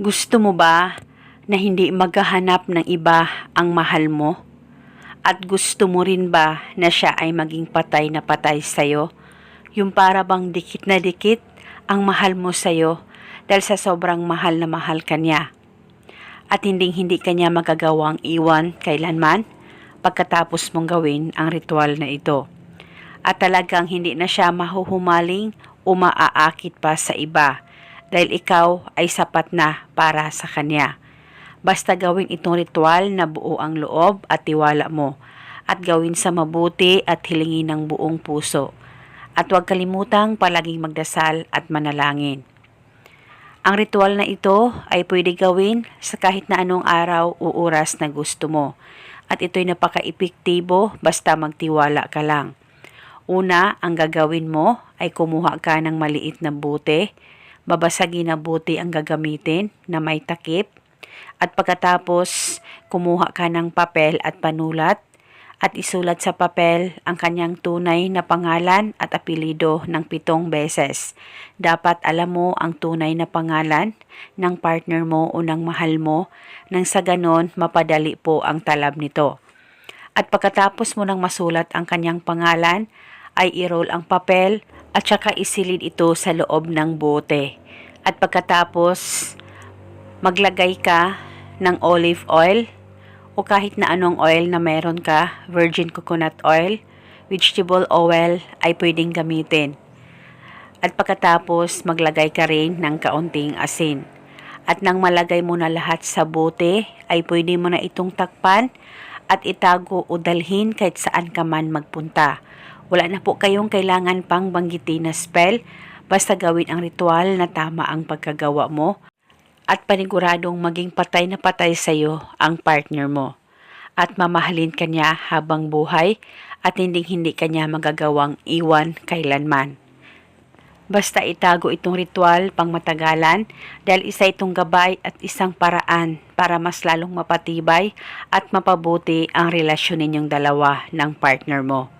Gusto mo ba na hindi maghahanap ng iba ang mahal mo? At gusto mo rin ba na siya ay maging patay na patay sa'yo? Yung para bang dikit na dikit ang mahal mo sa'yo dahil sa sobrang mahal na mahal ka niya. At hindi hindi kanya magagawang iwan kailanman pagkatapos mong gawin ang ritual na ito. At talagang hindi na siya mahuhumaling o maaakit pa sa iba dahil ikaw ay sapat na para sa kanya. Basta gawin itong ritual na buo ang loob at tiwala mo at gawin sa mabuti at hilingin ng buong puso. At huwag kalimutang palaging magdasal at manalangin. Ang ritual na ito ay pwede gawin sa kahit na anong araw o oras na gusto mo. At ito'y napaka-epektibo basta magtiwala ka lang. Una, ang gagawin mo ay kumuha ka ng maliit na buti, babasagin na buti ang gagamitin na may takip, at pagkatapos kumuha ka ng papel at panulat at isulat sa papel ang kanyang tunay na pangalan at apelido ng pitong beses. Dapat alam mo ang tunay na pangalan ng partner mo o ng mahal mo nang sa ganon mapadali po ang talab nito. At pagkatapos mo nang masulat ang kanyang pangalan, ay i-roll ang papel at saka isilid ito sa loob ng bote. At pagkatapos, maglagay ka ng olive oil o kahit na anong oil na meron ka, virgin coconut oil, vegetable oil ay pwedeng gamitin. At pagkatapos, maglagay ka rin ng kaunting asin. At nang malagay mo na lahat sa bote, ay pwede mo na itong takpan at itago o dalhin kahit saan ka man magpunta. Wala na po kayong kailangan pang banggitin na spell, basta gawin ang ritual na tama ang pagkagawa mo at paniguradong maging patay na patay sa iyo ang partner mo. At mamahalin ka niya habang buhay at hindi hindi ka niya magagawang iwan kailanman. Basta itago itong ritual pang matagalan dahil isa itong gabay at isang paraan para mas lalong mapatibay at mapabuti ang relasyon ninyong dalawa ng partner mo.